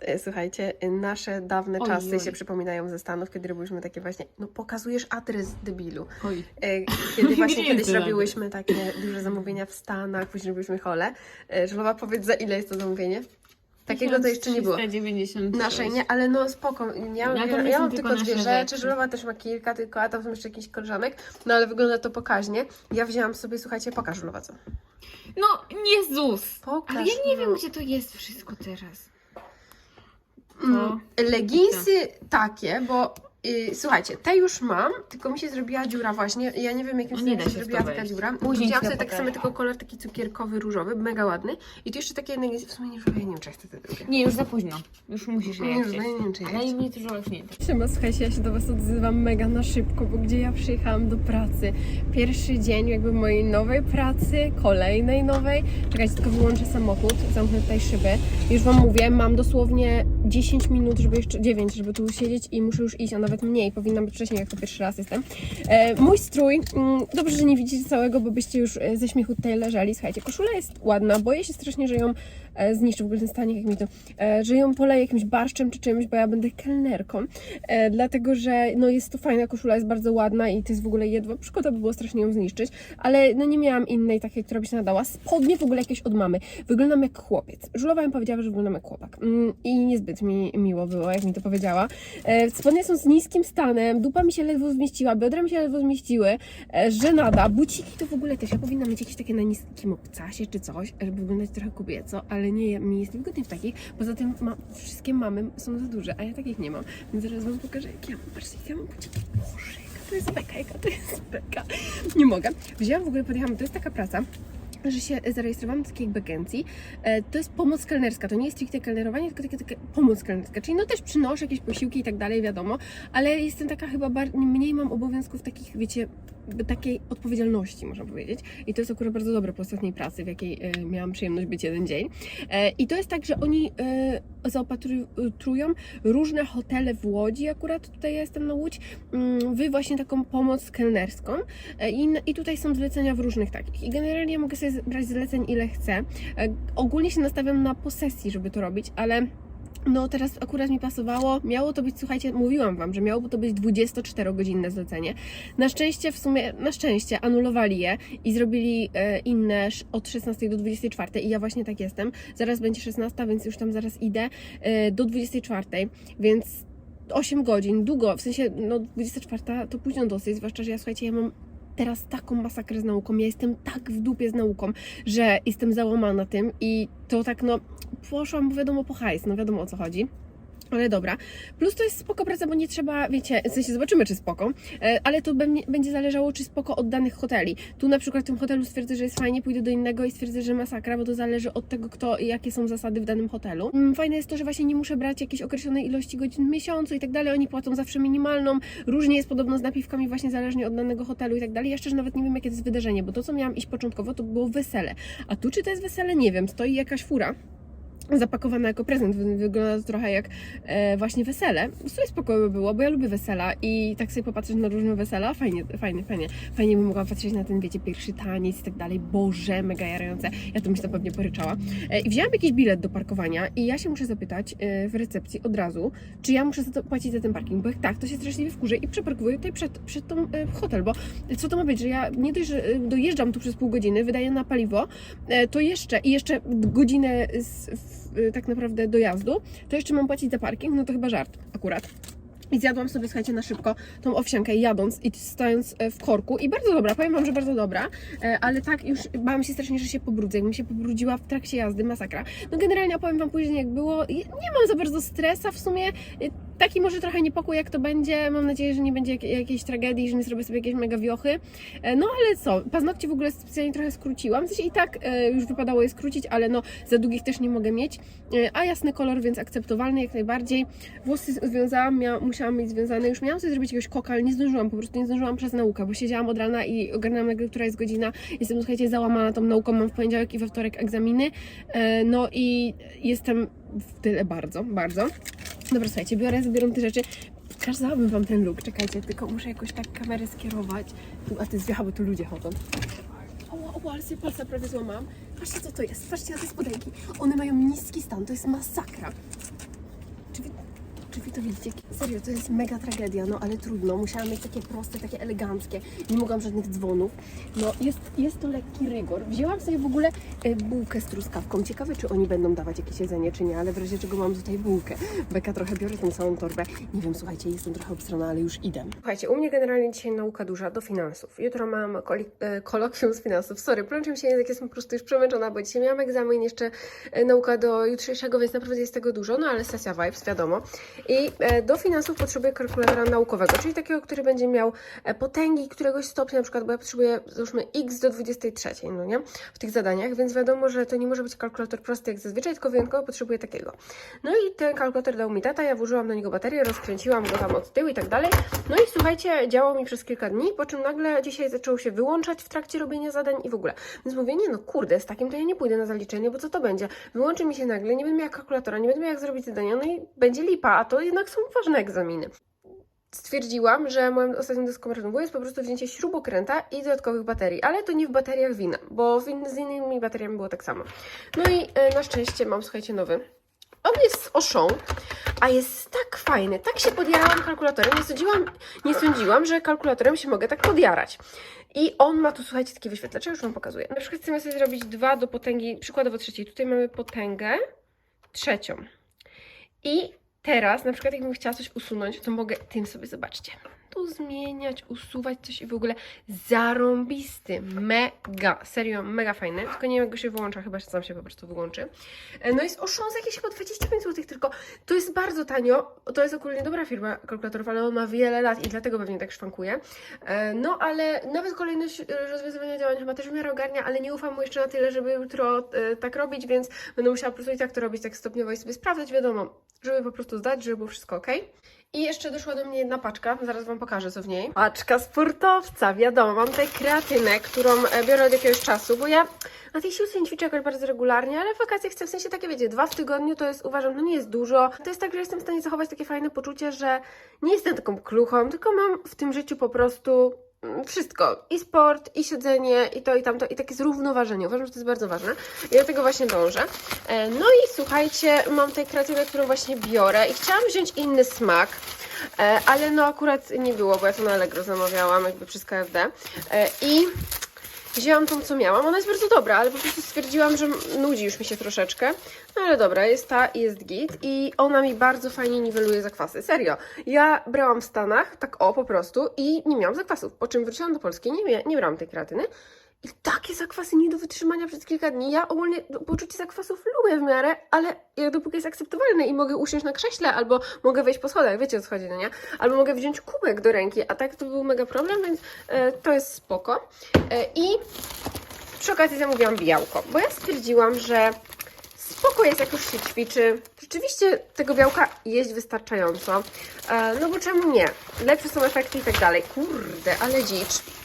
e, słuchajcie, nasze dawne Oj, czasy oj. się przypominają ze Stanów, kiedy robiliśmy takie właśnie, no pokazujesz adres debilu. Oj. E, Kiedy właśnie Nie kiedyś robiłyśmy takie duże zamówienia w Stanach, później robiliśmy hole. E, Żelowa, powiedz za ile jest to zamówienie? Takiego to jeszcze nie było. 396. Naszej nie, ale no spoko. Ja, Ja ja, ja, mam tylko dwie rzeczy. Żelowa też ma kilka, tylko a tam są jeszcze jakiś koleżanek, no ale wygląda to pokaźnie. Ja wzięłam sobie, słuchajcie, pokaż Żelowa co. No, Jezus! Pokaż, Ale ja nie no. wiem, gdzie to jest wszystko teraz. Mm, leginsy takie, bo słuchajcie, te już mam, tylko mi się zrobiła dziura właśnie. Ja nie wiem, jakim nie da się się zrobiła taka dziura. Ci sobie tak samo tylko kolor taki cukierkowy, różowy, mega ładny. I tu jeszcze takie leginsy, w sumie nie, ja nie wiem, czy ja chcę te drugie. Nie, już za późno. Już musisz je Nie, już, jeść. nie wiem, czy ja Ale mnie dużo już nie. Siema, słuchajcie, ja się do Was odzywam mega na szybko, bo gdzie ja przyjechałam do pracy? Pierwszy dzień jakby mojej nowej pracy, kolejnej nowej. Czekajcie, tylko wyłączę samochód, zamknę tutaj szyby. Już Wam mówię, mam dosłownie 10 minut, żeby jeszcze 9, żeby tu siedzieć i muszę już iść, a nawet mniej. Powinnam być wcześniej, jak to pierwszy raz jestem. E, mój strój, mm, dobrze, że nie widzicie całego, bo byście już e, ze śmiechu tutaj leżeli. Słuchajcie, koszula jest ładna, boję się strasznie, że ją e, zniszczy w ogóle ten stanik, jak mi to, że ją poleję jakimś barszczem czy czymś, bo ja będę kelnerką. Dlatego, że no jest to fajna koszula, jest bardzo ładna i to jest w ogóle jedwa. Szkoda by było strasznie ją zniszczyć, ale no nie miałam innej takiej, która by się nadała. Spodnie w ogóle jakieś od mamy. Wyglądam jak chłopiec. Żulowa mi powiedziała, że wyglądam jak chłopak. Mm, I niezbyt mi miło było, jak mi to powiedziała. Spodnie są z niskim stanem, dupa mi się ledwo zmieściła, biodra mi się ledwo zmieściły, e, żenada, buciki to w ogóle też. Ja powinnam mieć jakieś takie na niskim obcasie czy coś, żeby wyglądać trochę kobieco, ale nie, mi jest wygodnie w takich. Poza tym ma, wszystkie mamy są za duże, a ja takich nie mam. Więc zaraz Wam pokażę, jak ja mam. Patrzcie, jak ja mam buciki. Boże, jaka to jest beka, jaka to jest beka. Nie mogę. Wzięłam w ogóle, podjechałam, to jest taka praca, że się zarejestrowałam do takiej agencji. E, To jest pomoc kelnerska, to nie jest stricte kelnerowanie, tylko takie, takie pomoc kelnerska. Czyli no też przynoszę jakieś posiłki i tak dalej, wiadomo, ale jestem taka chyba mniej mam obowiązków takich, wiecie, takiej odpowiedzialności, można powiedzieć. I to jest akurat bardzo dobre po ostatniej pracy, w jakiej e, miałam przyjemność być jeden dzień. E, I to jest tak, że oni e, zaopatrują różne hotele w Łodzi, akurat tutaj jestem na Łódź, mm, wy właśnie taką pomoc kelnerską. I, I tutaj są zlecenia w różnych takich. I generalnie mogę sobie brać zleceń ile chcę. Ogólnie się nastawiam na posesji, żeby to robić, ale no teraz akurat mi pasowało. Miało to być, słuchajcie, mówiłam Wam, że miało to być 24-godzinne zlecenie. Na szczęście, w sumie, na szczęście anulowali je i zrobili e, inne od 16 do 24 i ja właśnie tak jestem. Zaraz będzie 16, więc już tam zaraz idę e, do 24, więc 8 godzin, długo, w sensie, no 24 to późno dosyć, zwłaszcza, że ja słuchajcie, ja mam teraz taką masakrę z nauką, ja jestem tak w dupie z nauką, że jestem załamana tym i to tak no, poszłam wiadomo po hajs, no wiadomo o co chodzi. Ale dobra. Plus to jest spoko praca, bo nie trzeba, wiecie, w sensie zobaczymy, czy spoko, e, ale to będzie, zależało, czy spoko od danych hoteli. Tu na przykład w tym hotelu stwierdzę, że jest fajnie, pójdę do innego i stwierdzę, że masakra, bo to zależy od tego, kto jakie są zasady w danym hotelu. Mm, Fajne jest to, że właśnie nie muszę brać jakiejś określonej ilości godzin w miesiącu i tak dalej. Oni płacą zawsze minimalną. Różnie jest podobno z napiwkami, właśnie zależnie od danego hotelu i tak dalej. Ja szczerze nawet nie wiem, jakie to jest wydarzenie, bo to, co miałam iść początkowo, to było wesele. A tu, czy to jest wesele, nie wiem. Stoi jakaś fura zapakowana jako prezent. Wy- Wygląda to trochę jak e, właśnie wesele. W sumie spokojnie by było, bo ja lubię wesela i tak sobie popatrzeć na różne wesela, fajnie, fajnie, fajnie. Fajnie bym mogła patrzeć na ten, wiecie, pierwszy taniec i tak dalej. Boże, mega jarające. Ja to bym się to pewnie poryczała. E, I wzięłam jakiś bilet do parkowania i ja się muszę zapytać e, w recepcji od razu, czy ja muszę za to płacić za ten parking, bo jak tak, to się straszliwie wkurzę i przeparkowuję tutaj przed, przed tą e, hotel, bo co to ma być, że ja nie dość, że e, dojeżdżam tu przez pół godziny, wydaję na paliwo, e, to jeszcze i jeszcze godzinę z, w, tak naprawdę dojazdu, to jeszcze mam płacić za parking, no to chyba żart akurat. I zjadłam sobie, słuchajcie, na szybko tą owsiankę jadąc i stojąc e, w korku. I bardzo dobra, powiem Wam, że bardzo dobra, e, ale tak już bałam się strasznie, że się pobrudzę. Jakbym się pobrudziła w trakcie jazdy, masakra. No generalnie opowiem Wam później, jak było. Nie mam za bardzo stresa w sumie. Taki może trochę niepokój, jak to będzie. Mam nadzieję, że nie będzie jak, jakiejś tragedii, że nie zrobię sobie jakieś mega wiochy. E, No ale co, paznokcie w ogóle specjalnie trochę skróciłam. W sensie i tak e, już wypadało je skrócić, ale no za długich też nie mogę mieć. E, A jasny kolor, więc akceptowalny jak najbardziej. Włosy związałam, mia, musiałam mieć związane. Już miałam sobie zrobić jakiegoś koka, ale nie zdążyłam, po prostu nie zdążyłam przez naukę, bo siedziałam od rana i ogarnęłam nagle, która jest godzina. Jestem, słuchajcie, załamana tą nauką. Mam w poniedziałek i we wtorek egzaminy. No i jestem w tyle bardzo, bardzo. Dobra, słuchajcie, biorę, zabieram te rzeczy. Pokazałabym Wam ten look, czekajcie, tylko muszę jakoś tak kamerę skierować. Tu, a ty zjechał, bo tu ludzie chodzą. O, o, ale sobie palca prawie złamałam. Patrzcie, co to jest. Patrzcie te spodenki. One mają niski stan, to jest masakra. wy to widzicie? Serio, to jest mega tragedia, no ale trudno. Musiałam mieć takie proste, takie eleganckie. Nie mogłam żadnych dzwonów. No jest, jest to lekki rygor. Wzięłam sobie w ogóle e, bułkę z truskawką. Ciekawe, czy oni będą dawać jakieś jedzenie, czy nie, ale w razie czego mam tutaj bułkę. Beka trochę biorę tą całą torbę. Nie wiem, słuchajcie, jestem trochę obstrona, ale już idę. Słuchajcie, u mnie generalnie dzisiaj nauka duża do finansów. Jutro mam e, kolokwium z finansów. Sorry, plączę się język, jestem po prostu już przemęczona, bo dzisiaj miałam egzamin, jeszcze e, nauka do jutrzejszego, więc naprawdę jest tego dużo, no ale sesja vibes, wiadomo. I e, do finansów potrzebuję kalkulatora naukowego, czyli takiego, który będzie miał e, potęgi któregoś stopnia, na przykład, bo ja potrzebuję, załóżmy, x do 23, no nie? W tych zadaniach, więc wiadomo, że to nie może być kalkulator prosty jak zazwyczaj, tylko wyjątkowo potrzebuję takiego. No i ten kalkulator dał mi tata, ja włożyłam na niego baterię, rozkręciłam go tam od tyłu i tak dalej. No i słuchajcie, działał mi przez kilka dni, po czym nagle dzisiaj zaczął się wyłączać w trakcie robienia zadań i w ogóle. Więc mówię, nie no kurde, z takim to ja nie pójdę na zaliczenie, bo co to będzie? Wyłączy mi się nagle, nie będę miała kalkulatora, nie będę jak zrobić zadania, no i będzie lipa, to jednak są ważne egzaminy. Stwierdziłam, że moją ostatnią deską ratunkową jest po prostu wzięcie śrubokręta i dodatkowych baterii, ale to nie w bateriach wina, bo z innymi bateriami było tak samo. No i e, na szczęście mam, słuchajcie, nowy. On jest z Oszą, a jest tak fajny. Tak się podjarałam kalkulatorem. Nie sądziłam, nie sądziłam, że kalkulatorem się mogę tak podjarać. I on ma tu, słuchajcie, taki wyświetlacz, ja już Wam pokazuję. Na przykład chcemy sobie zrobić dwa do potęgi, przykładowo trzeciej. Tutaj mamy potęgę trzecią. I teraz, na przykład, jakbym chciała coś usunąć, to mogę tym sobie, zobaczcie, tu zmieniać, usuwać coś i w ogóle zarąbisty, mega, serio, mega fajny, tylko nie wiem, jak go się wyłącza, chyba, że sam się po prostu wyłączy. E, No jest za jakieś chyba 25 zł, tylko to jest bardzo tanio, to jest ogólnie dobra firma kalkulatorów, ale on ma wiele lat i dlatego pewnie tak szwankuje. E, No ale nawet kolejność rozwiązywania działań chyba też w miarę ogarnia, ale nie ufam mu jeszcze na tyle, żeby jutro e, tak robić, więc będę musiała po prostu i tak to robić tak stopniowo i sobie sprawdzać, wiadomo, żeby po prostu zdać, żeby było wszystko ok. I jeszcze doszła do mnie jedna paczka, zaraz Wam pokażę co w niej. Paczka sportowca, wiadomo, mam tutaj kreatynę, którą e, biorę od jakiegoś czasu, bo ja na tej siłce nie ćwiczę jakoś bardzo regularnie, ale w wakacje chcę, w sensie takie wiecie, dwa w tygodniu to jest, uważam, no nie jest dużo. To jest tak, że jestem w stanie zachować takie fajne poczucie, że nie jestem taką kluchą, tylko mam w tym życiu po prostu wszystko. I sport, i siedzenie, i to, i tamto, i takie zrównoważenie. Uważam, że to jest bardzo ważne. I do tego właśnie dążę. E, No i słuchajcie, mam tutaj kreatywę, którą właśnie biorę i chciałam wziąć inny smak. E, Ale no akurat nie było, bo ja to na Allegro zamawiałam, jakby przez KFD. E, I wzięłam tą, co miałam. Ona jest bardzo dobra, ale po prostu stwierdziłam, że nudzi już mi się troszeczkę. No ale dobra, jest ta i jest git. I ona mi bardzo fajnie niweluje zakwasy. Serio. Ja brałam w Stanach, tak o, po prostu, i nie miałam zakwasów. Po czym wróciłam do Polski, nie, nie brałam tej kreatyny. I takie zakwasy nie do wytrzymania przez kilka dni. Ja ogólnie poczucie zakwasów lubię w miarę, ale jak dopóki jest akceptowalne i mogę usiąść na krześle, albo mogę wejść po schodach, wiecie o co chodzi, no nie? Albo mogę wziąć kubek do ręki, a tak to był mega problem, więc e, to jest spoko. E, I przy okazji zamówiłam białko, bo ja stwierdziłam, że spoko jest jak już się ćwiczy. Rzeczywiście tego białka jeść wystarczająco. E, no bo czemu nie? Lepsze są efekty i tak dalej. Kurde, ale dzicz.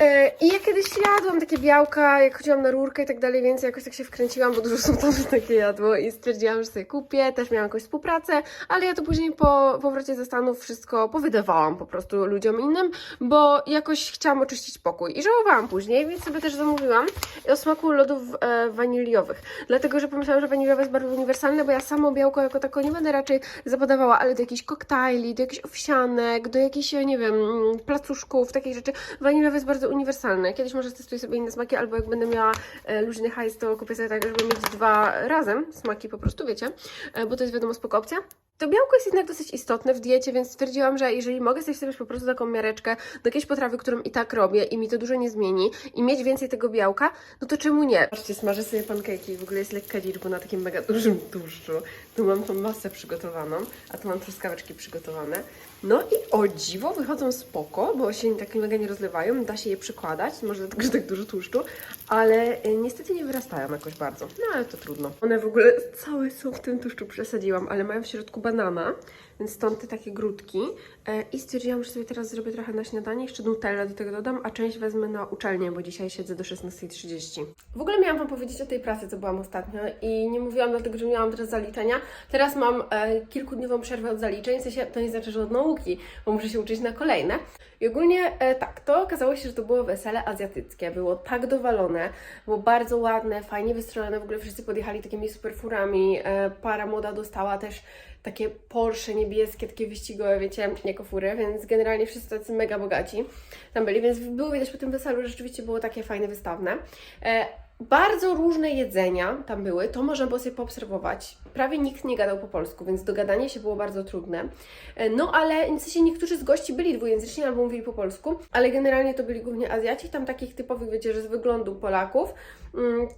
E, I ja kiedyś jadłam takie białka, jak chodziłam na rurkę i tak dalej, więc jakoś tak się wkręciłam, bo dużo tam takie jadło i stwierdziłam, że sobie kupię. Też miałam jakąś współpracę, ale ja to później po powrocie ze Stanów wszystko powydawałam po prostu ludziom innym, bo jakoś chciałam oczyścić pokój. I żałowałam później, więc sobie też zamówiłam o smaku lodów e, waniliowych. Dlatego, że pomyślałam, że waniliowe jest bardzo uniwersalne, bo ja samo białko jako tako nie będę raczej zapodawała, ale do jakichś koktajli, do jakichś owsianek, do jakichś, nie wiem, mm, placuszków, takich rzeczy. Waniliowe jest bardzo uniwersalne. Kiedyś może testuję sobie inne smaki, albo jak będę miała e, luźny hajs, to kupię sobie tak, żeby mieć dwa razem smaki po prostu, wiecie, e, bo to jest wiadomo spoko opcja. To białko jest jednak dosyć istotne w diecie, więc stwierdziłam, że jeżeli mogę sobie wstawić po prostu taką miareczkę do jakiejś potrawy, którą i tak robię i mi to dużo nie zmieni i mieć więcej tego białka, no to czemu nie? Patrzcie, smażę sobie pankejki, w ogóle jest lekka liczba na takim mega dużym tłuszczu. Tu mam tą masę przygotowaną, a tu mam truskaweczki przygotowane. No i o dziwo wychodzą spoko, bo się tak mega nie rozlewają, da się je przykładać, może dlatego, że tak dużo tłuszczu, ale y, niestety nie wyrastają jakoś bardzo. No ale to trudno. One w ogóle całe są w tym tłuszczu, przesadziłam, ale mają w środku banana, więc stąd te takie grudki. E, I stwierdziłam, że sobie teraz zrobię trochę na śniadanie, jeszcze Nutella do tego dodam, a część wezmę na uczelnię, bo dzisiaj siedzę do 16.30. W ogóle miałam Wam powiedzieć o tej pracy, co byłam ostatnio i nie mówiłam dlatego, że miałam teraz zaliczenia. Teraz mam e, kilkudniową przerwę od zaliczeń, w sensie to nie znaczy, że od nauki, bo muszę się uczyć na kolejne. I ogólnie e, tak, to okazało się, że to było wesele azjatyckie. Było tak dowalone, było bardzo ładne, fajnie wystrojone. W ogóle wszyscy podjechali takimi super furami. E, para młoda dostała też takie Porsche niebieskie, takie wyścigowe, wiecie, jako fury, więc generalnie wszyscy tacy mega bogaci tam byli, więc było widać po tym weselu, że rzeczywiście było takie fajne, wystawne. E, bardzo różne jedzenia tam były, to można było sobie poobserwować. Prawie nikt nie gadał po polsku, więc dogadanie się było bardzo trudne. E, No ale w sensie niektórzy z gości byli dwujęzyczni albo mówili po polsku, ale generalnie to byli głównie Azjaci, tam takich typowych, wiecie, że z wyglądu Polaków,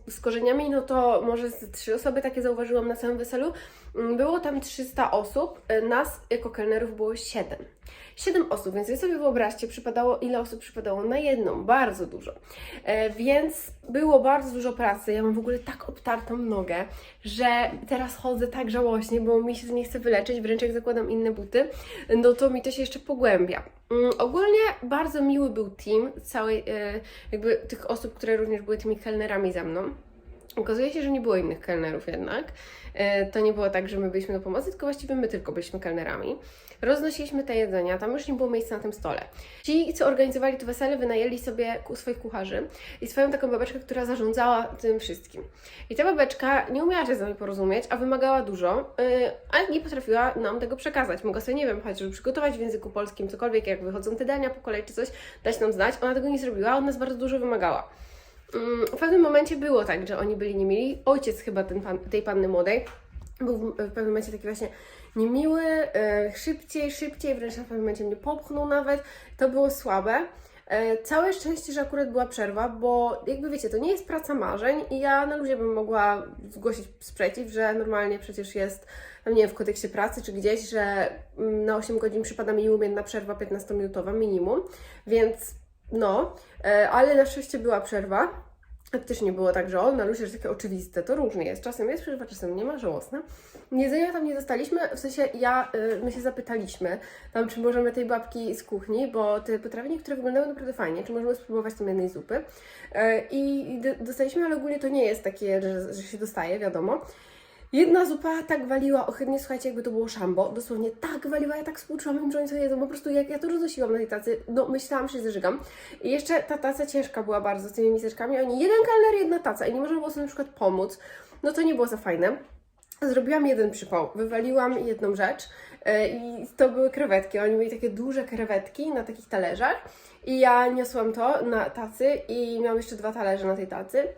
z korzeniami, no to może z trzy osoby takie zauważyłam na całym weselu. Mm, Było tam 300 osób, e, nas jako kelnerów było 7. 7 osób, więc wy sobie wyobraźcie, przypadało, ile osób przypadało na jedną, bardzo dużo. E, więc było bardzo dużo pracy. Ja mam w ogóle tak obtartą nogę, że teraz chodzę tak żałośnie, bo mi się nie chce wyleczyć, wręcz jak zakładam inne buty, no to mi to się jeszcze pogłębia. Mm, ogólnie bardzo miły był team całej, e, jakby tych osób, które również były tymi kelnerami za mną. Okazuje się, że nie było innych kelnerów jednak. E, To nie było tak, że my byliśmy do pomocy, tylko właściwie my tylko byliśmy kelnerami. Roznosiliśmy te jedzenia, tam już nie było miejsca na tym stole. Ci, co organizowali to wesele, wynajęli sobie swoich kucharzy i swoją taką babeczkę, która zarządzała tym wszystkim. I ta babeczka nie umiała się z nami porozumieć, a wymagała dużo, yy, a nie potrafiła nam tego przekazać. Mogła sobie, nie wiem, chociażby przygotować w języku polskim cokolwiek, jak wychodzą te dania po kolei czy coś, dać nam znać. Ona tego nie zrobiła, od nas bardzo dużo wymagała. Mm, W pewnym momencie było tak, że oni byli niemili. Ojciec chyba ten pan, tej panny młodej był w, w pewnym momencie taki właśnie niemiły, e, szybciej, szybciej, wręcz na pewnym momencie mnie popchnął nawet. To było słabe. E, Całe szczęście, że akurat była przerwa, bo jakby wiecie, to nie jest praca marzeń i ja na luzie bym mogła zgłosić sprzeciw, że normalnie przecież jest, no nie wiem, w kodeksie pracy czy gdzieś, że mm, na 8 godzin przypada minimum jedna przerwa 15-minutowa minimum, więc no, e, ale na szczęście była przerwa. Też nie było tak, że o, na luzie, że takie oczywiste, to różnie jest. Czasem jest przerwa, czasem nie ma, żałosne. Jedzenia tam nie dostaliśmy, w sensie ja, y, my się zapytaliśmy tam, czy możemy tej babki z kuchni, bo te potrawy niektóre wyglądały naprawdę fajnie, czy możemy spróbować tam jednej zupy. Y, I dostaliśmy, ale ogólnie to nie jest takie, że, że się dostaje, wiadomo. Jedna zupa tak waliła ohydnie, słuchajcie, jakby to było szambo. Dosłownie tak waliła, ja tak współczułam im, że oni sobie jedzą. Po prostu jak ja to roznosiłam na tej tacy, no myślałam, że się zażygam. I jeszcze ta taca ciężka była bardzo z tymi miseczkami. Oni jeden kelner, jedna taca i nie można było sobie na przykład pomóc. No to nie było za fajne. Zrobiłam jeden przypał, wywaliłam jedną rzecz e, i to były krewetki. Oni mieli takie duże krewetki na takich talerzach i ja niosłam to na tacy i miałam jeszcze dwa talerze na tej tacy.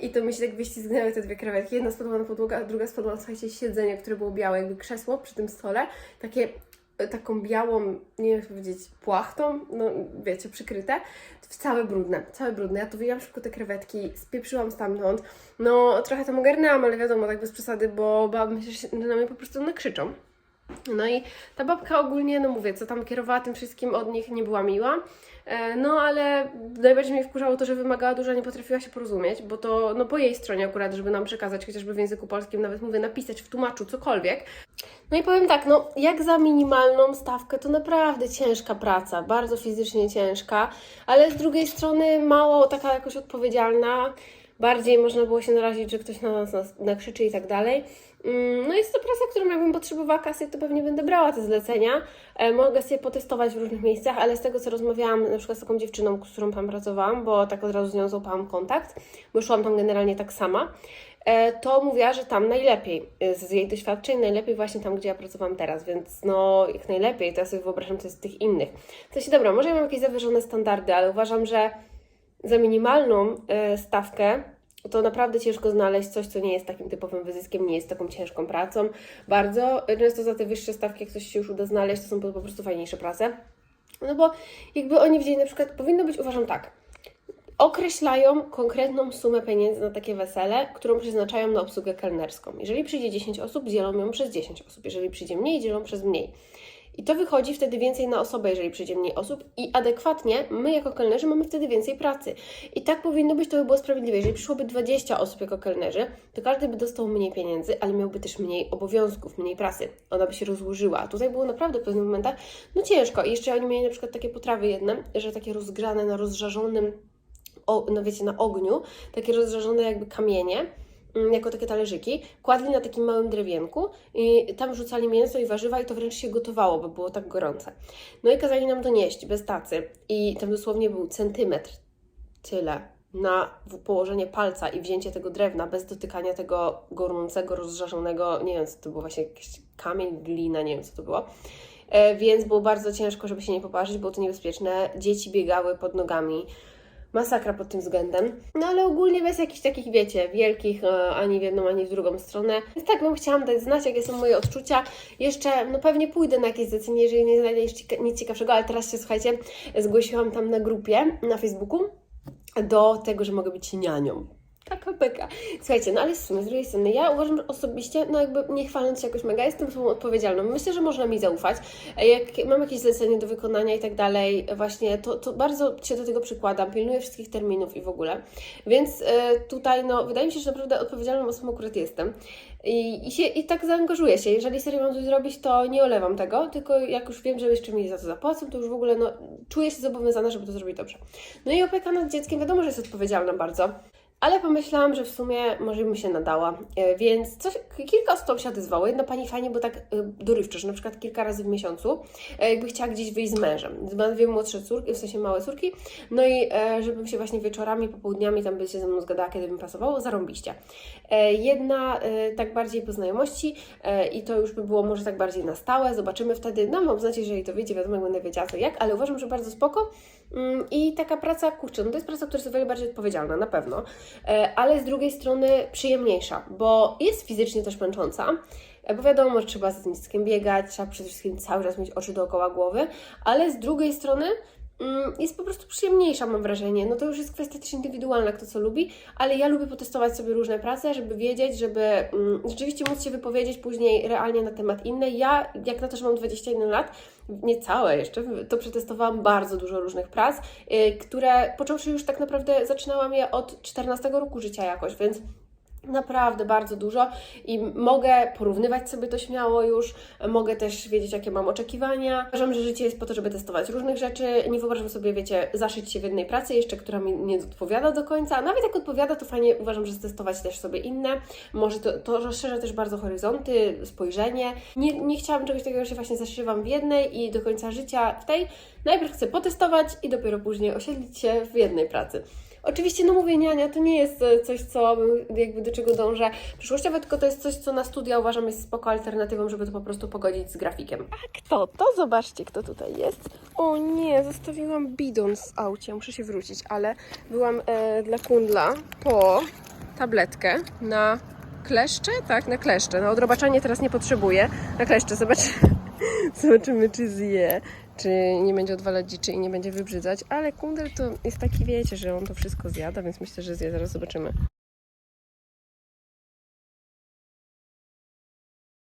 I to mi się tak wyślizgnęły te dwie krewetki. Jedna spadła na podłogę, a druga spadła słuchajcie, siedzenie, które było białe, jakby krzesło przy tym stole. Takie, e, taką białą, nie wiem jak powiedzieć, płachtą, no wiecie, przykryte. Całe brudne, całe brudne. Ja to wyjęłam szybko te krewetki, spieprzyłam stamtąd. No, trochę tam ogarnęłam, ale wiadomo, tak bez przesady, bo bałabym się, że na mnie po prostu nakrzyczą. No i ta babka ogólnie, no mówię, co tam kierowała tym wszystkim od nich, nie była miła. E, No ale najbardziej mnie wkurzało to, że wymagała dużo, a nie potrafiła się porozumieć, bo to no po jej stronie akurat, żeby nam przekazać chociażby w języku polskim, nawet mówię, napisać w tłumaczu cokolwiek. No i powiem tak, no jak za minimalną stawkę to naprawdę ciężka praca, bardzo fizycznie ciężka, ale z drugiej strony mało taka jakoś odpowiedzialna. Bardziej można było się narazić, że ktoś na nas nas nakrzyczy i tak dalej. Mm, No jest to praca, którą jakbym potrzebowała kasy, to pewnie będę brała te zlecenia. E, Mogę sobie potestować w różnych miejscach, ale z tego co rozmawiałam na przykład z taką dziewczyną, z którą tam pracowałam, bo tak od razu z nią złapałam kontakt, bo szłam tam generalnie tak sama, e, to mówiła, że tam najlepiej e, z jej doświadczeń, najlepiej właśnie tam, gdzie ja pracowałam teraz, więc no jak najlepiej, to ja sobie wyobrażam, to jest z tych innych. W sensie, dobra, może ja mam jakieś zawyżone standardy, ale uważam, że za minimalną stawkę to naprawdę ciężko znaleźć coś, co nie jest takim typowym wyzyskiem, nie jest taką ciężką pracą. Bardzo często za te wyższe stawki, jak coś się już uda znaleźć, to są po prostu fajniejsze prace. No bo jakby oni wzięli na przykład, powinno być, uważam tak, określają konkretną sumę pieniędzy na takie wesele, którą przeznaczają na obsługę kelnerską. Jeżeli przyjdzie 10 osób, dzielą ją przez 10 osób. Jeżeli przyjdzie mniej, dzielą przez mniej. I to wychodzi wtedy więcej na osobę, jeżeli przyjdzie mniej osób, i adekwatnie my jako kelnerzy mamy wtedy więcej pracy. I tak powinno być, to by było sprawiedliwe. Jeżeli przyszłoby 20 osób jako kelnerzy, to każdy by dostał mniej pieniędzy, ale miałby też mniej obowiązków, mniej pracy. Ona by się rozłożyła. A tutaj było naprawdę w pewnych momentach no ciężko. I jeszcze oni mieli na przykład takie potrawy jedne, że takie rozgrzane na rozżarzonym o, no wiecie, na ogniu, takie rozżarzone jakby kamienie, jako takie talerzyki, kładli na takim małym drewienku i tam rzucali mięso i warzywa i to wręcz się gotowało, bo było tak gorące. No i kazali nam to nieść bez tacy i tam dosłownie był centymetr, tyle, na położenie palca i wzięcie tego drewna bez dotykania tego gorącego, rozżarzonego, nie wiem co to było właśnie jakieś kamień, glina, nie wiem co to było. E, więc było bardzo ciężko, żeby się nie poparzyć, było to niebezpieczne. Dzieci biegały pod nogami. Masakra pod tym względem. No ale ogólnie bez jakichś takich, wiecie, wielkich e, ani w jedną, ani w drugą stronę. Więc tak bym chciałam dać znać, jakie są moje odczucia. Jeszcze, no pewnie pójdę na jakieś zlecenie, jeżeli nie znajdę nic cieka- nic ciekawszego, ale teraz się, słuchajcie, zgłosiłam tam na grupie na Facebooku do tego, że mogę być nianią. Taka beka. Słuchajcie, no ale w sumie z drugiej strony, ja uważam osobiście, no jakby nie chwaląc się jakoś mega, jestem osobą odpowiedzialną. Myślę, że można mi zaufać. Jak mam jakieś zlecenie do wykonania i tak dalej, właśnie, to, to bardzo się do tego przykładam, pilnuję wszystkich terminów i w ogóle. Więc e, tutaj, no, wydaje mi się, że naprawdę odpowiedzialną osobą akurat jestem. I, i, się, I tak zaangażuję się. Jeżeli serio mam coś zrobić, to nie olewam tego, tylko jak już wiem, że jeszcze mi za to zapłacą, to już w ogóle no, czuję się zobowiązana, żeby to zrobić dobrze. No i opieka nad dzieckiem, wiadomo, że jest odpowiedzialna bardzo. Ale pomyślałam, że w sumie może bym się nadała, E, więc coś, kilka osób się odezwało. Jedna pani fajnie, bo tak e, dorywczo, że na przykład kilka razy w miesiącu e, jakby chciała gdzieś wyjść z mężem. Ma dwie młodsze córki, w sensie małe córki, no i żebym się właśnie wieczorami, popołudniami tam by się ze mną zgadała, kiedy mi pasowało, zarąbiście. Jedna tak bardziej po znajomości i to już by było może tak bardziej na stałe, zobaczymy wtedy, no mam znać, jeżeli to wyjdzie, wiadomo, jak będę wiedziała co jak, ale uważam, że bardzo spoko Mm, i taka praca, kurczę, no to jest praca, która jest o wiele bardziej odpowiedzialna, na pewno, ale z drugiej strony przyjemniejsza, bo jest fizycznie też męcząca, e, bo wiadomo, że trzeba z dzieckiem biegać, trzeba przede wszystkim cały czas mieć oczy dookoła głowy, ale z drugiej strony jest po prostu przyjemniejsza, mam wrażenie. No to już jest kwestia też indywidualna, kto co lubi, ale ja lubię potestować sobie różne prace, żeby wiedzieć, żeby mm, rzeczywiście móc się wypowiedzieć później realnie na temat innej. Ja, jak na to, że mam 21 lat, niecałe jeszcze, to przetestowałam bardzo dużo różnych prac, y, które począwszy już tak naprawdę zaczynałam je od 14 roku życia jakoś, więc Naprawdę bardzo dużo i mogę porównywać sobie to śmiało już, mogę też wiedzieć, jakie mam oczekiwania. Uważam, że życie jest po to, żeby testować różnych rzeczy. Nie wyobrażam sobie, wiecie, zaszyć się w jednej pracy jeszcze, która mi nie odpowiada do końca. A nawet jak odpowiada, to fajnie uważam, że testować też sobie inne. Może to, to rozszerza też bardzo horyzonty, spojrzenie. Nie, nie chciałam czegoś takiego, że się właśnie zaszywam w jednej i do końca życia w tej. Najpierw chcę potestować i dopiero później osiedlić się w jednej pracy. Oczywiście, no mówię, niania to nie jest e, coś, co jakby do czego dążę przyszłościowe, tylko to jest coś, co na studia uważam jest spoko alternatywą, żeby to po prostu pogodzić z grafikiem. A kto to? Zobaczcie, kto tutaj jest. O nie, zostawiłam bidon z aucie, muszę się wrócić, ale byłam e, dla kundla po tabletkę na kleszcze? Tak, na kleszcze. Na odrobaczanie teraz nie potrzebuję. Na kleszcze, zobacz. Zobaczymy, czy zje, czy nie będzie odwalać dziczy i nie będzie wybrzydzać, ale kundel to jest taki, wiecie, że on to wszystko zjada, więc myślę, że zje, zaraz zobaczymy.